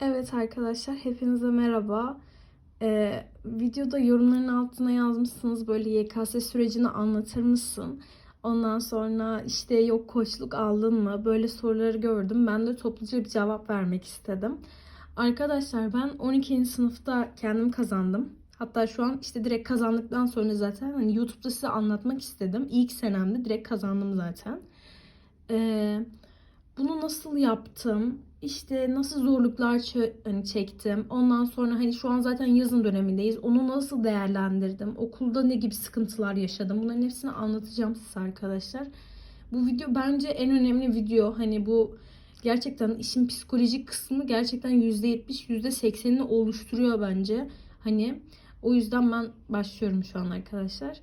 Evet arkadaşlar hepinize merhaba. Ee, videoda yorumların altına yazmışsınız böyle YKS sürecini anlatır mısın? Ondan sonra işte yok koçluk aldın mı? Böyle soruları gördüm. Ben de topluca bir cevap vermek istedim. Arkadaşlar ben 12. sınıfta kendim kazandım. Hatta şu an işte direkt kazandıktan sonra zaten hani YouTube'da size anlatmak istedim. İlk senemde direkt kazandım zaten. Ee, bunu nasıl yaptım? İşte nasıl zorluklar hani çektim. Ondan sonra hani şu an zaten yazın dönemindeyiz. Onu nasıl değerlendirdim? Okulda ne gibi sıkıntılar yaşadım? Bunların hepsini anlatacağım size arkadaşlar. Bu video bence en önemli video. Hani bu gerçekten işin psikolojik kısmı gerçekten %70, %80'ini oluşturuyor bence. Hani o yüzden ben başlıyorum şu an arkadaşlar.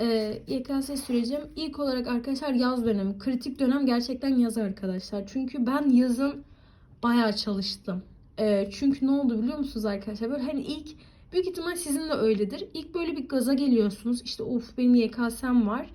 Ee, YKS sürecim ilk olarak arkadaşlar yaz dönemi. Kritik dönem gerçekten yaz arkadaşlar. Çünkü ben yazın bayağı çalıştım. Ee, çünkü ne oldu biliyor musunuz arkadaşlar? Böyle hani ilk büyük ihtimal sizin de öyledir. İlk böyle bir gaza geliyorsunuz. İşte of benim YKS'm var.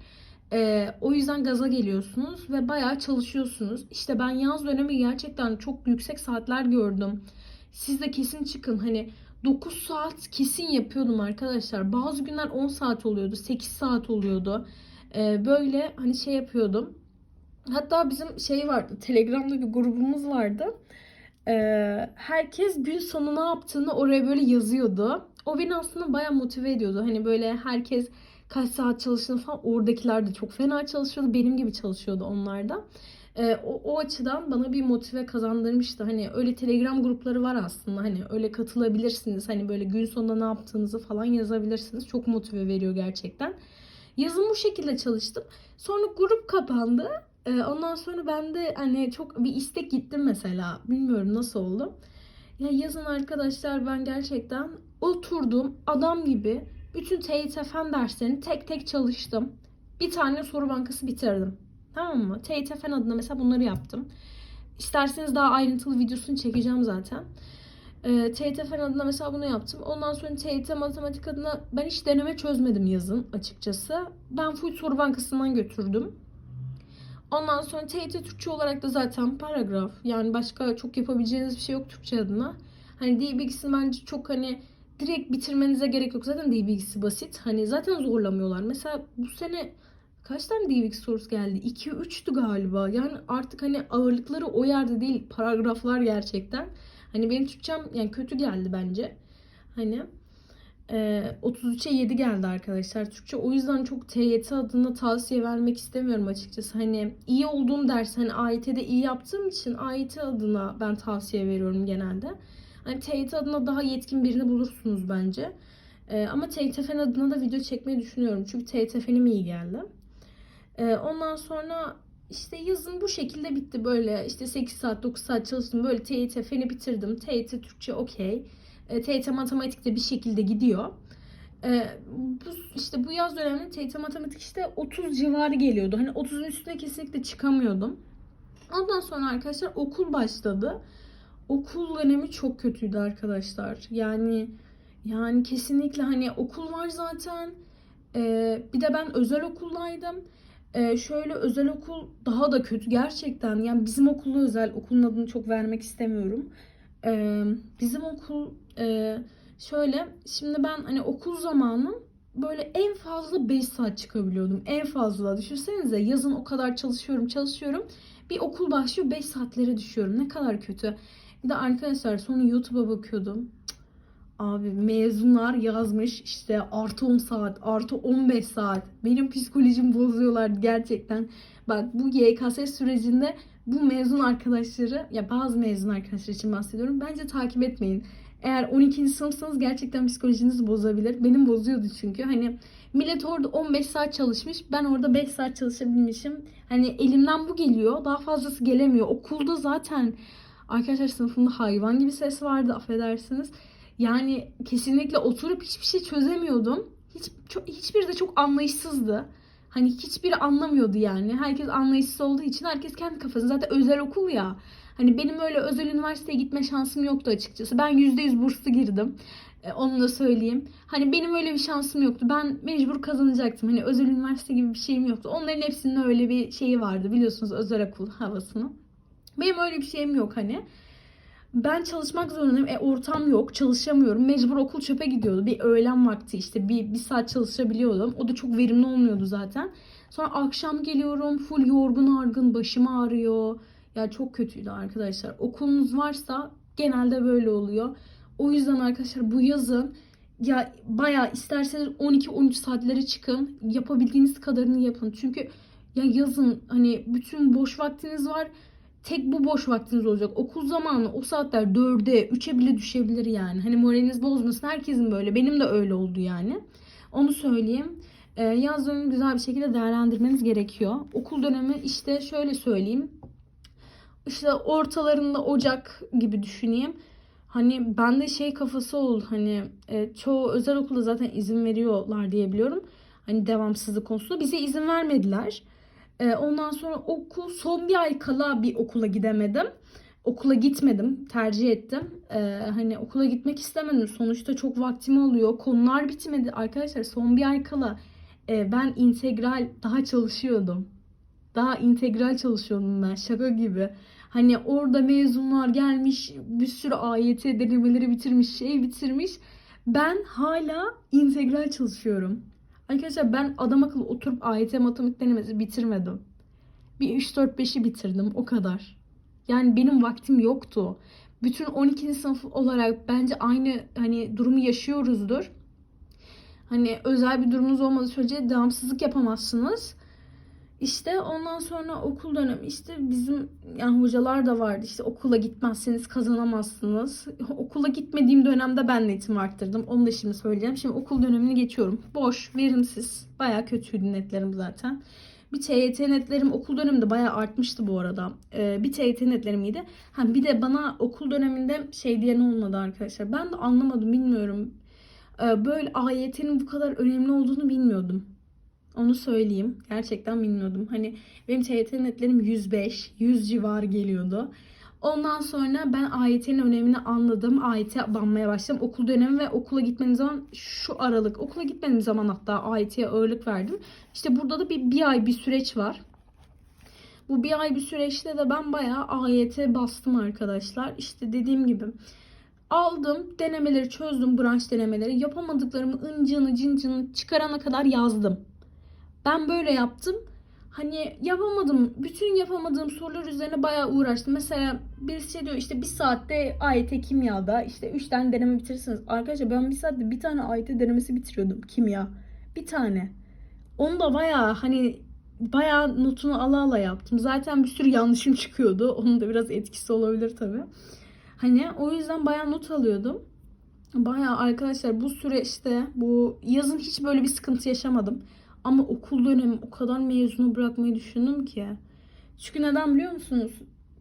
Ee, o yüzden gaza geliyorsunuz ve bayağı çalışıyorsunuz. İşte ben yaz dönemi gerçekten çok yüksek saatler gördüm. Siz de kesin çıkın. Hani 9 saat kesin yapıyordum arkadaşlar. Bazı günler 10 saat oluyordu, 8 saat oluyordu. Ee, böyle hani şey yapıyordum. Hatta bizim şey vardı, Telegram'da bir grubumuz vardı. Ee, herkes gün sonu ne yaptığını oraya böyle yazıyordu. O beni aslında bayağı motive ediyordu. Hani böyle herkes kaç saat çalıştığını falan oradakiler de çok fena çalışıyordu. Benim gibi çalışıyordu onlar da. Ee, o, o açıdan bana bir motive kazandırmıştı. Hani öyle Telegram grupları var aslında. Hani öyle katılabilirsiniz. Hani böyle gün sonunda ne yaptığınızı falan yazabilirsiniz. Çok motive veriyor gerçekten. Yazın bu şekilde çalıştım. Sonra grup kapandı. Ee, ondan sonra ben de hani çok bir istek gittim mesela. Bilmiyorum nasıl oldu. Ya yazın arkadaşlar ben gerçekten oturdum adam gibi bütün TYT fen derslerini tek tek çalıştım. Bir tane soru bankası bitirdim. Tamam mı? TYT fen adına mesela bunları yaptım. İsterseniz daha ayrıntılı videosunu çekeceğim zaten. E, TYT fen adına mesela bunu yaptım. Ondan sonra TYT matematik adına ben hiç deneme çözmedim yazın açıkçası. Ben full soru bankasından götürdüm. Ondan sonra TYT Türkçe olarak da zaten paragraf. Yani başka çok yapabileceğiniz bir şey yok Türkçe adına. Hani dil bilgisini bence çok hani direkt bitirmenize gerek yok. Zaten dil bilgisi basit. Hani zaten zorlamıyorlar. Mesela bu sene kaç tane dil bilgisi sorusu geldi? 2-3'tü galiba. Yani artık hani ağırlıkları o yerde değil. Paragraflar gerçekten. Hani benim Türkçem yani kötü geldi bence. Hani 33'e 7 geldi arkadaşlar Türkçe. O yüzden çok TYT adına tavsiye vermek istemiyorum açıkçası. Hani iyi olduğum ders hani AYT'de iyi yaptığım için AYT adına ben tavsiye veriyorum genelde. Hani TYT adına daha yetkin birini bulursunuz bence. Ama TYT fen adına da video çekmeyi düşünüyorum. Çünkü TYT fenim iyi geldi. Ondan sonra işte yazın bu şekilde bitti böyle işte 8 saat 9 saat çalıştım böyle TYT bitirdim. TYT Türkçe okey. E, TYT matematik bir şekilde gidiyor. E, bu işte bu yaz döneminde TYT matematik işte 30 civarı geliyordu. Hani 30'un üstüne kesinlikle çıkamıyordum. Ondan sonra arkadaşlar okul başladı. Okul dönemi çok kötüydü arkadaşlar. Yani yani kesinlikle hani okul var zaten. E, bir de ben özel okuldaydım. Ee, şöyle özel okul daha da kötü gerçekten. Yani bizim okulda özel okulun adını çok vermek istemiyorum. Ee, bizim okul e, şöyle şimdi ben hani okul zamanım böyle en fazla 5 saat çıkabiliyordum. En fazla düşünsenize yazın o kadar çalışıyorum çalışıyorum. Bir okul başlıyor 5 saatlere düşüyorum. Ne kadar kötü. Bir de arkadaşlar sonra YouTube'a bakıyordum. Abi mezunlar yazmış işte artı 10 saat, artı 15 saat. Benim psikolojim bozuyorlar gerçekten. Bak bu YKS sürecinde bu mezun arkadaşları, ya bazı mezun arkadaşlar için bahsediyorum. Bence takip etmeyin. Eğer 12. sınıfsanız gerçekten psikolojinizi bozabilir. Benim bozuyordu çünkü. Hani millet orada 15 saat çalışmış. Ben orada 5 saat çalışabilmişim. Hani elimden bu geliyor. Daha fazlası gelemiyor. Okulda zaten arkadaşlar sınıfımda hayvan gibi ses vardı affedersiniz. Yani kesinlikle oturup hiçbir şey çözemiyordum. Hiç çok, hiçbiri de çok anlayışsızdı. Hani hiçbiri anlamıyordu yani. Herkes anlayışsız olduğu için herkes kendi kafasında. Zaten özel okul ya. Hani benim öyle özel üniversiteye gitme şansım yoktu açıkçası. Ben %100 burslu girdim. Ee, onu da söyleyeyim. Hani benim öyle bir şansım yoktu. Ben mecbur kazanacaktım. Hani özel üniversite gibi bir şeyim yoktu. Onların hepsinin öyle bir şeyi vardı. Biliyorsunuz özel okul havasını. Benim öyle bir şeyim yok hani. Ben çalışmak zorundayım. E ortam yok. Çalışamıyorum. Mecbur okul çöpe gidiyordu. Bir öğlen vakti işte bir, bir saat çalışabiliyordum. O da çok verimli olmuyordu zaten. Sonra akşam geliyorum. Full yorgun argın. Başım ağrıyor. Ya çok kötüydü arkadaşlar. Okulunuz varsa genelde böyle oluyor. O yüzden arkadaşlar bu yazın ya bayağı isterseniz 12-13 saatlere çıkın. Yapabildiğiniz kadarını yapın. Çünkü ya yazın hani bütün boş vaktiniz var. Tek bu boş vaktiniz olacak. Okul zamanı o saatler 4'e 3'e bile düşebilir yani. Hani moraliniz bozmasın. Herkesin böyle. Benim de öyle oldu yani. Onu söyleyeyim. Ee, yaz dönemini güzel bir şekilde değerlendirmeniz gerekiyor. Okul dönemi işte şöyle söyleyeyim. İşte ortalarında Ocak gibi düşüneyim. Hani bende şey kafası oldu hani e, çoğu özel okulda zaten izin veriyorlar diye biliyorum. Hani devamsızlık konusunda bize izin vermediler. E, ondan sonra okul son bir ay kala bir okula gidemedim. Okula gitmedim, tercih ettim. E, hani okula gitmek istemedim. Sonuçta çok vaktimi alıyor. Konular bitmedi. Arkadaşlar son bir ay kala e, ben integral daha çalışıyordum. Daha integral çalışıyordum ben şaka gibi. Hani orada mezunlar gelmiş bir sürü AYT denemeleri bitirmiş şey bitirmiş. Ben hala integral çalışıyorum. Arkadaşlar ben adam akıllı oturup AYT matematik denemesi bitirmedim. Bir 3-4-5'i bitirdim o kadar. Yani benim vaktim yoktu. Bütün 12. sınıf olarak bence aynı hani durumu yaşıyoruzdur. Hani özel bir durumunuz olmadığı sürece devamsızlık yapamazsınız. İşte ondan sonra okul dönemi işte bizim yani hocalar da vardı işte okula gitmezseniz kazanamazsınız. Okula gitmediğim dönemde ben netimi arttırdım. Onu da şimdi söyleyeceğim. Şimdi okul dönemini geçiyorum. Boş, verimsiz. Bayağı kötüydü netlerim zaten. Bir TYT netlerim okul döneminde bayağı artmıştı bu arada. Ee, bir TYT netlerim iyiydi. Ha, bir de bana okul döneminde şey diyen olmadı arkadaşlar. Ben de anlamadım bilmiyorum. Ee, böyle AYT'nin bu kadar önemli olduğunu bilmiyordum. Onu söyleyeyim. Gerçekten bilmiyordum. Hani benim TYT netlerim 105, 100 civarı geliyordu. Ondan sonra ben AYT'nin önemini anladım. AYT'ye banmaya başladım. Okul dönemi ve okula gitmediğim zaman şu aralık. Okula gitmediğim zaman hatta AYT'ye ağırlık verdim. İşte burada da bir, bir ay bir süreç var. Bu bir ay bir süreçte de ben bayağı AYT bastım arkadaşlar. İşte dediğim gibi aldım denemeleri çözdüm branş denemeleri. Yapamadıklarımı ıncını cıncını çıkarana kadar yazdım. Ben böyle yaptım. Hani yapamadım. Bütün yapamadığım sorular üzerine bayağı uğraştım. Mesela birisi şey diyor işte bir saatte AYT kimyada işte 3 tane deneme bitirirsiniz. Arkadaşlar ben bir saatte bir tane AYT denemesi bitiriyordum kimya. Bir tane. Onu da bayağı hani bayağı notunu ala ala yaptım. Zaten bir sürü yanlışım çıkıyordu. Onun da biraz etkisi olabilir tabii. Hani o yüzden bayağı not alıyordum. Bayağı arkadaşlar bu süreçte bu yazın hiç böyle bir sıkıntı yaşamadım. Ama okul dönemi o kadar mezunu bırakmayı düşündüm ki. Çünkü neden biliyor musunuz?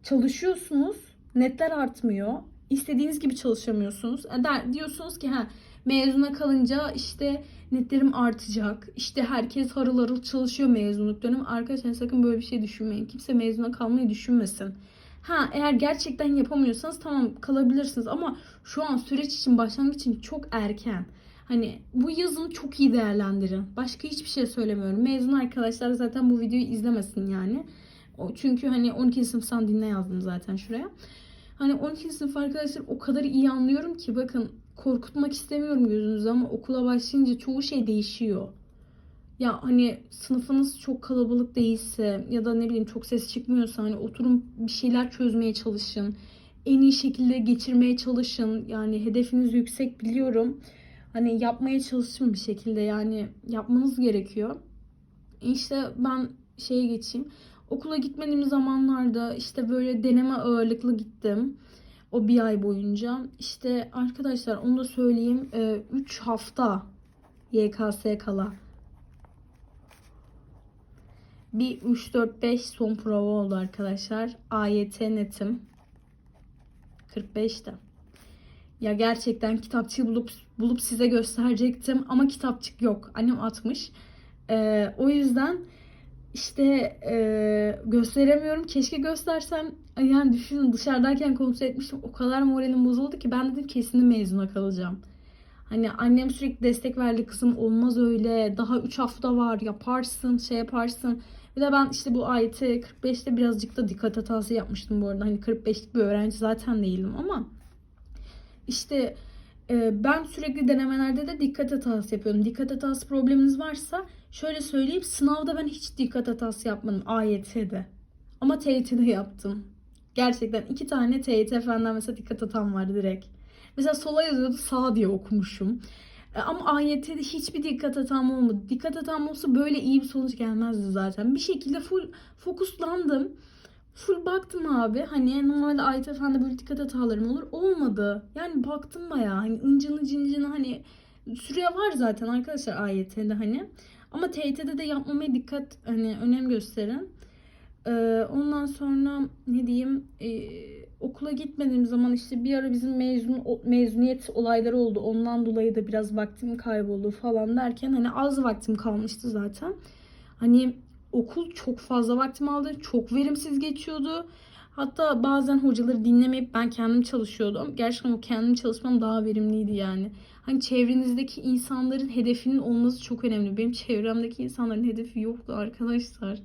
Çalışıyorsunuz, netler artmıyor. İstediğiniz gibi çalışamıyorsunuz. E, diyorsunuz ki ha mezuna kalınca işte netlerim artacak. İşte herkes harıl harıl çalışıyor mezunluk dönemi. Arkadaşlar sakın böyle bir şey düşünmeyin. Kimse mezuna kalmayı düşünmesin. Ha eğer gerçekten yapamıyorsanız tamam kalabilirsiniz ama şu an süreç için başlangıç için çok erken. Hani bu yazını çok iyi değerlendirin. Başka hiçbir şey söylemiyorum. Mezun arkadaşlar zaten bu videoyu izlemesin yani. O çünkü hani 12. sınıftan dinle yazdım zaten şuraya. Hani 12. sınıf arkadaşlar o kadar iyi anlıyorum ki bakın korkutmak istemiyorum gözünüzü ama okula başlayınca çoğu şey değişiyor. Ya hani sınıfınız çok kalabalık değilse ya da ne bileyim çok ses çıkmıyorsa hani oturun bir şeyler çözmeye çalışın. En iyi şekilde geçirmeye çalışın. Yani hedefiniz yüksek biliyorum hani yapmaya çalıştım bir şekilde yani yapmanız gerekiyor. İşte ben şeye geçeyim. Okula gitmediğim zamanlarda işte böyle deneme ağırlıklı gittim. O bir ay boyunca. İşte arkadaşlar onu da söyleyeyim. 3 hafta YKS kala. Bir 3-4-5 son prova oldu arkadaşlar. AYT netim. 45'te. Ya gerçekten kitapçığı bulup bulup size gösterecektim ama kitapçık yok. Annem atmış. Ee, o yüzden işte e, gösteremiyorum. Keşke göstersem. Yani düşünün dışarıdayken kontrol etmiştim. O kadar moralim bozuldu ki ben dedim kesin mezuna kalacağım. Hani annem sürekli destek verdi kızım olmaz öyle. Daha 3 hafta var yaparsın şey yaparsın. Bir de ben işte bu AYT 45'te birazcık da dikkat hatası yapmıştım bu arada. Hani 45'lik bir öğrenci zaten değilim ama işte e, ben sürekli denemelerde de dikkat hatası yapıyorum. Dikkat hatası probleminiz varsa şöyle söyleyeyim sınavda ben hiç dikkat hatası yapmadım AYT'de. Ama TYT'de yaptım. Gerçekten iki tane TYT fenden mesela dikkat hatam var direkt. Mesela sola yazıyordu sağ diye okumuşum. E, Ama AYT'de hiçbir dikkat hatam olmadı. Dikkat hatam olsa böyle iyi bir sonuç gelmezdi zaten. Bir şekilde full fokuslandım. Full baktım abi. Hani normalde AYT fende böyle dikkat hatalarım olur. Olmadı. Yani baktım bayağı. Hani incini cincini hani süre var zaten arkadaşlar AYT'de hani. Ama TYT'de de yapmamaya dikkat hani önem gösterin. Ee, ondan sonra ne diyeyim ee, okula gitmediğim zaman işte bir ara bizim mezun mezuniyet olayları oldu. Ondan dolayı da biraz vaktim kayboldu falan derken hani az vaktim kalmıştı zaten. Hani okul çok fazla vaktim aldı. Çok verimsiz geçiyordu. Hatta bazen hocaları dinlemeyip ben kendim çalışıyordum. Gerçekten o kendim çalışmam daha verimliydi yani. Hani çevrenizdeki insanların hedefinin olması çok önemli. Benim çevremdeki insanların hedefi yoktu arkadaşlar.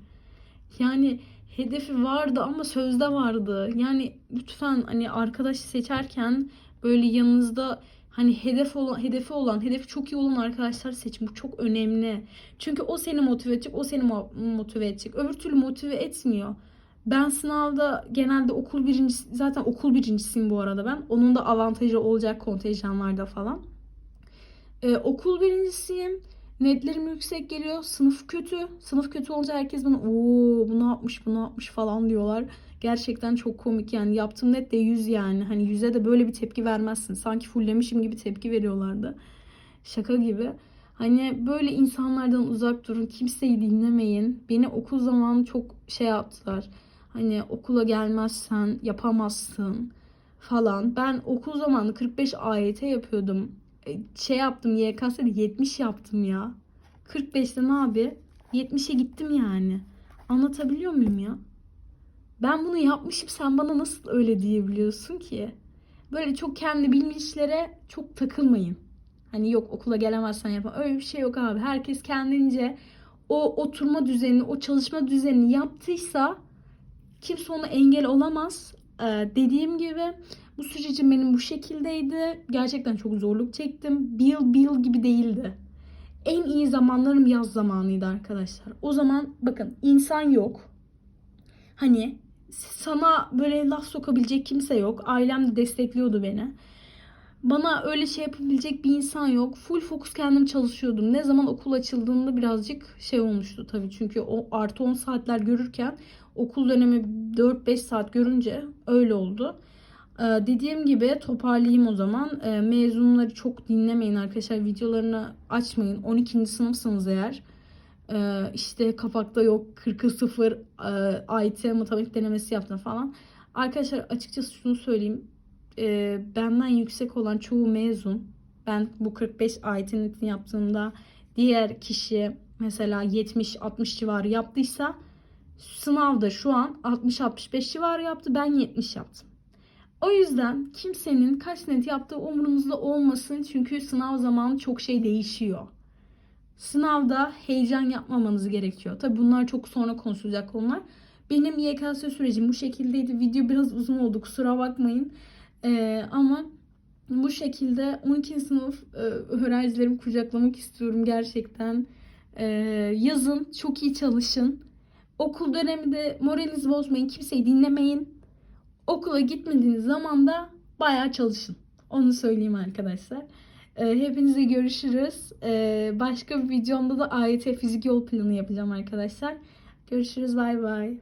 Yani hedefi vardı ama sözde vardı. Yani lütfen hani arkadaş seçerken böyle yanınızda hani hedef olan, hedefi olan, hedefi çok iyi olan arkadaşlar seçin. Bu çok önemli. Çünkü o seni motive edecek, o seni mo- motive edecek. Öbür türlü motive etmiyor. Ben sınavda genelde okul birincisi, zaten okul birincisiyim bu arada ben. Onun da avantajı olacak kontenjanlarda falan. Ee, okul birincisiyim. Netlerim yüksek geliyor. Sınıf kötü. Sınıf kötü olunca herkes bana ooo bu ne yapmış bu yapmış falan diyorlar. Gerçekten çok komik yani. Yaptığım net de 100 yani. Hani 100'e de böyle bir tepki vermezsin. Sanki fulllemişim gibi tepki veriyorlardı. Şaka gibi. Hani böyle insanlardan uzak durun. Kimseyi dinlemeyin. Beni okul zamanı çok şey yaptılar. Hani okula gelmezsen yapamazsın falan. Ben okul zamanı 45 AYT yapıyordum. E, Şey yaptım YKS'de 70 yaptım ya. 45'te ne abi? 70'e gittim yani. Anlatabiliyor muyum ya? Ben bunu yapmışım sen bana nasıl öyle diyebiliyorsun ki? Böyle çok kendi bilmişlere çok takılmayın. Hani yok okula gelemezsen yapma. Öyle bir şey yok abi. Herkes kendince o oturma düzenini, o çalışma düzenini yaptıysa kimse ona engel olamaz. Ee, dediğim gibi bu sürecim benim bu şekildeydi. Gerçekten çok zorluk çektim. Bir yıl bir yıl gibi değildi. En iyi zamanlarım yaz zamanıydı arkadaşlar. O zaman bakın insan yok. Hani sana böyle laf sokabilecek kimse yok. Ailem de destekliyordu beni. Bana öyle şey yapabilecek bir insan yok. Full fokus kendim çalışıyordum. Ne zaman okul açıldığında birazcık şey olmuştu tabii. Çünkü o artı 10 saatler görürken okul dönemi 4-5 saat görünce öyle oldu. Ee, dediğim gibi toparlayayım o zaman. Ee, mezunları çok dinlemeyin arkadaşlar. Videolarını açmayın. 12. sınıfsınız eğer. Ee, işte kapakta yok 40'a 0 e, IT matematik denemesi yaptım falan. Arkadaşlar açıkçası şunu söyleyeyim. Ee, benden yüksek olan çoğu mezun. Ben bu 45 IT netini yaptığımda diğer kişi mesela 70-60 civarı yaptıysa sınavda şu an 60-65 civarı yaptı. Ben 70 yaptım. O yüzden kimsenin kaç net yaptığı umurunuzda olmasın. Çünkü sınav zamanı çok şey değişiyor. Sınavda heyecan yapmamanız gerekiyor. Tabi bunlar çok sonra konuşulacak konular. Benim YKS sürecim bu şekildeydi. Video biraz uzun oldu kusura bakmayın. Ee, ama bu şekilde 12. sınıf e, öğrencilerimi kucaklamak istiyorum gerçekten. Ee, yazın çok iyi çalışın. Okul döneminde moralinizi bozmayın. Kimseyi dinlemeyin. Okula gitmediğiniz zaman da bayağı çalışın. Onu söyleyeyim arkadaşlar. Ee, hepinize görüşürüz. Ee, başka bir videomda da AYT fizik yol planı yapacağım arkadaşlar. Görüşürüz. Bay bay.